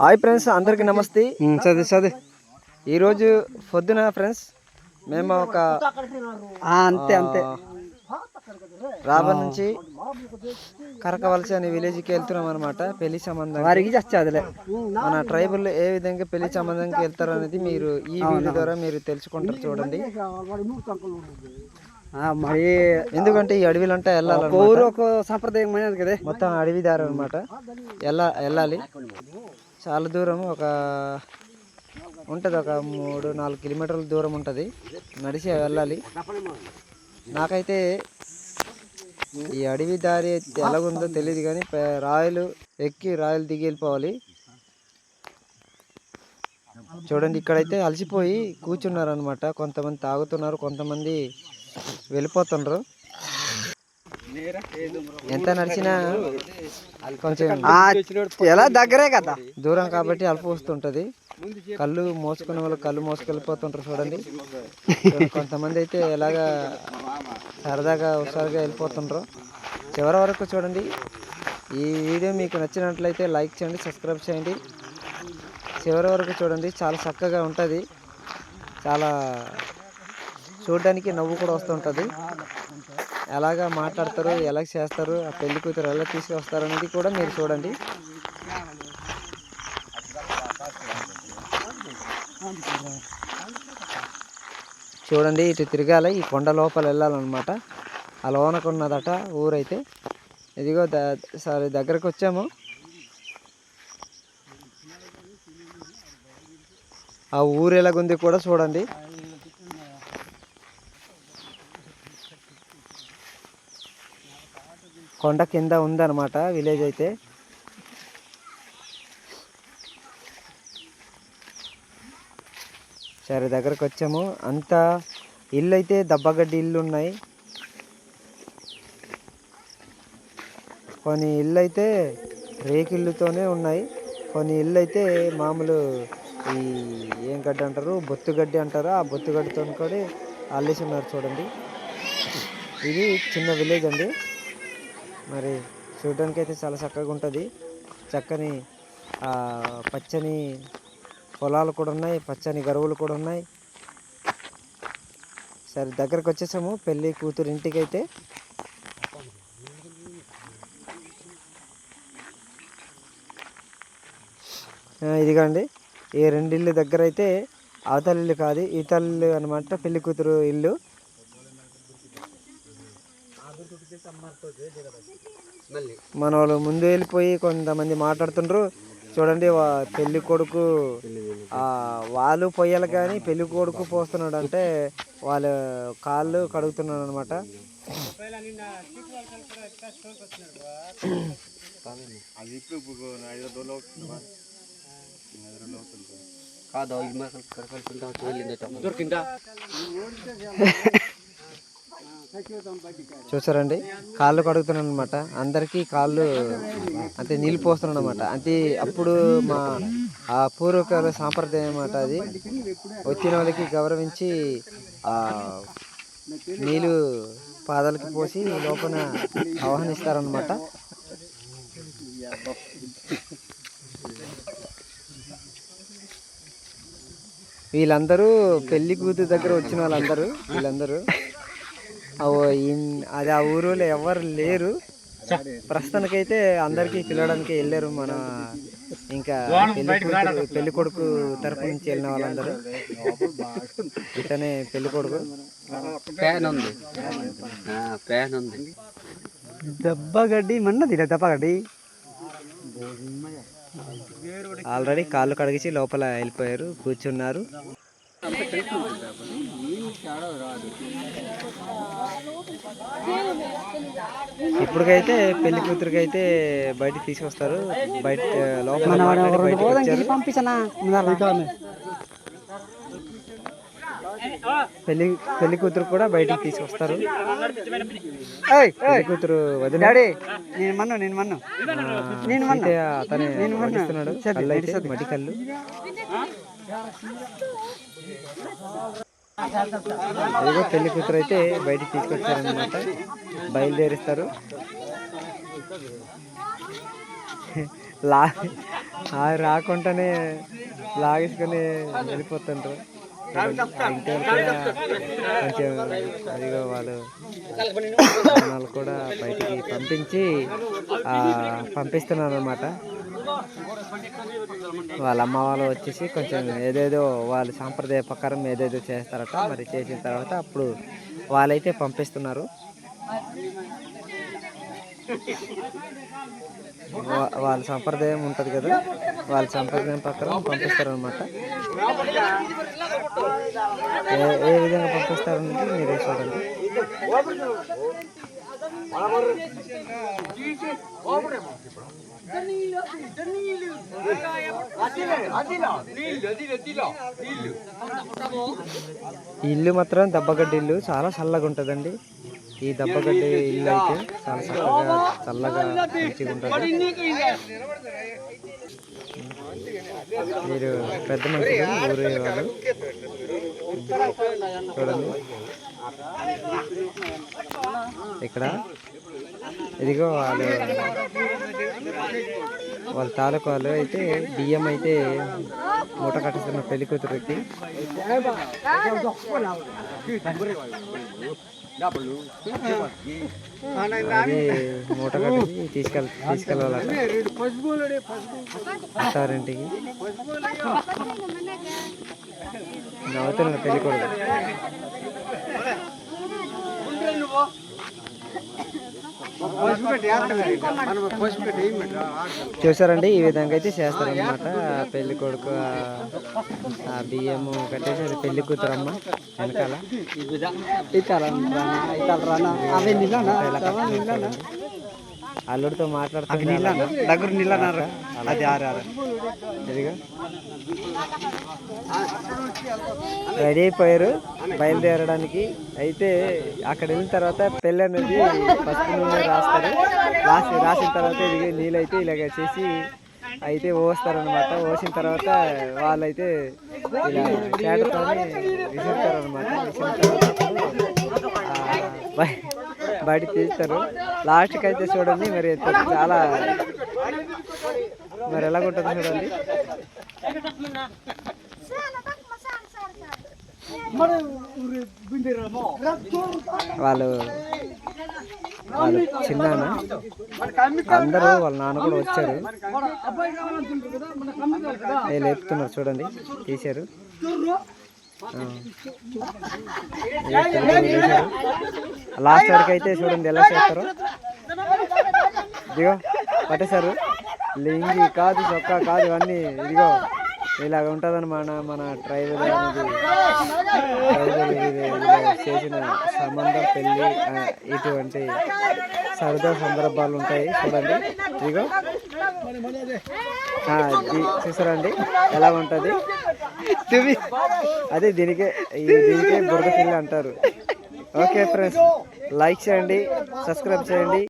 Hi friends అందరికీ నమస్తే. చదివి చదివి ఈరోజు పొద్దున ఫ్రెండ్స్ మేము ఒక అంతే అంతే. రాబర్ నుంచి కరకవలసి అనే విలేజ్కి వెళ్తున్నాం అనమాట పెళ్ళి సంబంధం. వారికి చచ్చాదిలే మన ట్రైబల్ ఏ విధంగా పెళ్ళి సంబంధంకి వెళ్తారు అనేది మీరు ఈ వీడియో ద్వారా మీరు తెలుసుకుంటారు చూడండి. మరి ఎందుకంటే ఈ అడవిలంటే ఒక వెళ్ళాలన్నమాట ఊరు ఒక సాంప్రదాయమైనది కదా. మొత్తం అడవి దారి అనమాట వెళ్ళా వెళ్ళాలి. చాలా దూరం ఒక ఉంటుంది ఒక మూడు నాలుగు కిలోమీటర్ల దూరం ఉంటుంది. నడిచి వెళ్ళాలి. నాకైతే ఈ అడవి దారి ఎలాగుందో తెలియదు కానీ రాయలు ఎక్కి రాయలు దిగి వెళ్ళిపోవాలి. చూడండి ఇక్కడైతే అలసిపోయి కూర్చున్నారు అనమాట కొంతమంది తాగుతున్నారు కొంతమంది వెళ్ళిపోతున్నారు ఎంత నడిచినా కొంచెం ఎలా దగ్గరే కదా? దూరం కాబట్టి అల్ప వస్తుంటది. కళ్ళు మోసుకునే వాళ్ళు కళ్ళు మోసుకెళ్ళిపోతుంటారు చూడండి కొంతమంది అయితే ఎలాగా సరదాగా హుషారుగా వెళ్ళిపోతుంటారు. చివరి వరకు చూడండి. ఈ వీడియో మీకు నచ్చినట్లయితే లైక్ చేయండి సబ్స్క్రైబ్ చేయండి. చివరి వరకు చూడండి. చాలా చక్కగా ఉంటుంది. చాలా చూడడానికి నవ్వు కూడా వస్తుంటుంది. ఎలాగా మాట్లాడతారు ఎలా చేస్తారు ఆ పెళ్ళి కూతురు ఎలా తీసుకొస్తారు అనేది కూడా మీరు చూడండి. చూడండి ఇటు తిరగాలి ఈ కొండ లోపల వెళ్ళాలన్నమాట. ఆ లోనకున్నదట ఊరైతే. ఇదిగో ద సారీ దగ్గరకు వచ్చాము ఆ ఊరు ఎలాగుంది కూడా చూడండి. కొండ కింద ఉందన్నమాట విలేజ్ అయితే. సరే దగ్గరకు వచ్చాము అంతా ఇల్లు అయితే దబ్బగడ్డి ఇల్లు ఉన్నాయి కొన్ని ఇల్లు అయితే రేకిల్లుతోనే ఉన్నాయి. కొన్ని ఇల్లు అయితే మామూలు ఈ ఏం గడ్డి అంటారు? బొత్తుగడ్డి అంటారు. ఆ బొత్తుగడ్డితో కూడా అల్లేసి ఉన్నారు చూడండి. ఇది చిన్న విలేజ్ అండి. మరి చూడడానికి అయితే చాలా చక్కగా ఉంటుంది. చక్కని పచ్చని పొలాలు కూడా ఉన్నాయి పచ్చని గరువులు కూడా ఉన్నాయి. సరే దగ్గరకు వచ్చేసాము. పెళ్ళి కూతురు ఇంటికి అయితే ఆ, ఈ రెండిల్లు దగ్గర అయితే అవతల ఇల్లు కాదు ఈతల ఇల్లు అనమాట పెళ్ళి కూతురు ఇల్లు. మన వాళ్ళు ముందు వెళ్ళిపోయి కొంతమంది మాట్లాడుతుండ్రు. చూడండి పెళ్ళి కొడుకు ఆ వాళ్ళు పొయ్యాలి కానీ పెళ్ళి కొడుకు పోస్తున్నాడు అంటే వాళ్ళ కాళ్ళు కడుగుతున్నాడు అనమాట చూసారండి? కాళ్ళు కడుగుతున్నాను అనమాట అందరికీ కాళ్ళు అంటే నీళ్ళు పోస్తున్నాను అనమాట అంటే అప్పుడు మా ఆ పూర్వకాల సాంప్రదాయం అనమాట అది. వచ్చిన వాళ్ళకి గౌరవించి నీళ్ళు పాదాలకి పోసి లోపల ఆహ్వానిస్తారనమాట వీళ్ళందరూ పెళ్ళి కూతురు దగ్గర వచ్చిన వాళ్ళందరూ వీళ్ళందరూ అది ఆ ఊరిలో ఎవరు లేరు. ప్రస్తుతానికైతే అందరికీ పిలవడానికి వెళ్ళారు మన ఇంకా పెళ్ళి కొడుకు తరపు నుంచి వెళ్ళిన వాళ్ళందరూ. ఇతనే పెళ్ళి కొడుకు ఫ్యాన్ ఉంది. ఫ్యాన్ ఉంది. దెబ్బగడ్డి మన్నది దెబ్బగడ్డి? ఆల్రెడీ కాళ్ళు కడిగించి లోపల వెళ్ళిపోయారు కూర్చున్నారు. ఇప్పటికైతే పెళ్ళి కూతురికి అయితే బయటికి తీసుకొస్తారు. బయట లోపల పంపించనా? పెళ్ళి పెళ్ళి కూతురు కూడా బయటికి తీసుకొస్తారు. పెళ్ళి కూతురు వదిన. డాడీ నేను మన్ను నేను మన్ను. నేను మన్ను. అతనే మడి కళ్ళు. అదిగో పెళ్ళి కూతురు అయితే బయటికి తీసుకొచ్చారనమాట బయలుదేరిస్తారు. లా రాకుండానే లాగేసుకొని వెళ్ళిపోతుంటారు కూడా కొంచెం అదిగో వాళ్ళు వాళ్ళు కూడా బయటికి పంపించి ఆ, పంపిస్తున్నారు అనమాట వాళ్ళ అమ్మ వాళ్ళు వచ్చేసి కొంచెం ఏదేదో వాళ్ళ సాంప్రదాయ ప్రకారం ఏదేదో చేస్తారట మరి చేసిన తర్వాత అప్పుడు వాళ్ళైతే పంపిస్తున్నారు. వాళ్ళ సంప్రదాయం ఉంటుంది కదా వాళ్ళ సంప్రదాయం ప్రకారం పంపిస్తారు అనమాట ఏ ఏ విధంగా పంపిస్తారనేది మీరే చూడండి ఇల్లు మాత్రం దబ్బగడ్డి ఇల్లు. చాలా చల్లగా ఉంటుందండి. ఈ దెబ్బగడ్డి ఇల్లు అయితే చాలా చల్లగా చల్లగా మంచిగా ఉంటుంది. మీరు పెద్ద మనుషులు ఊరే వాళ్ళు. చూడండి. ఇక్కడ ఇదిగో వాళ్ళు వాళ్ళ తాలూకు వాళ్ళు అయితే బియ్యం అయితే మూట కట్టిస్తున్న పెళ్ళి కూతురికి. అది మూట కట్టి తీసుకెళ్ తీసుకెళ్ళాలి అత్తారింటికి. నవ్వుతున్న పెళ్ళి కూడా చూసారండి ఈ విధంగా అయితే చేస్తారనమాట పెళ్ళి కొడుకు ఆ- బియ్యము కట్టేసి పెళ్ళి కూతురమ్మ వెనకాల. ఇలా కట్టుకుంటారు. అల్లుడితో మాట్లాడుతుంది? నిల్లనా దగ్గర అది రెడీ అయిపోయారు బయలుదేరడానికి. అయితే అక్కడ వెళ్ళిన తర్వాత పెళ్ళి అనేది ఫస్ట్ నూనె రాస్తారు. రాసి రాసిన తర్వాత ఇది నీళ్ళు అయితే ఇలాగ చేసి అయితే పోస్తారనమాట పోసిన తర్వాత వాళ్ళైతే ఇలా చేటతో విసురుతారనమాట విసిరిన తర్వాత బయట తీస్తారు. లాస్ట్కి అయితే చూడండి మరి చాలా మరి ఎలాగుంటుంది చూడండి. వాళ్ళు వాళ్ళు చిన్న అందరూ వాళ్ళ నాన్న కూడా వచ్చారు. లేపుతున్నారు చూడండి తీశారు. లాస్ట్ వరకు అయితే చూడండి ఎలా చేస్తారు. ఇదిగో పట్టేశారు. లింగి కాదు చొక్కా కాదు అన్నీ. ఇదిగో ఇలాగ ఉంటుందని మన మన ట్రైబల్ అనేది ట్రైబల్ చేసిన సంబంధం పెళ్ళి ఇటువంటి సరదా సందర్భాలు ఉంటాయి. చూడండి. ఇదిగో. ఇది చూసారండి ఎలా ఉంటుంది? అదే దీనికే దీనికే బుర్ర పిల్ల అంటారు. ఓకే ఫ్రెండ్స్ లైక్ చేయండి సబ్స్క్రైబ్ చేయండి.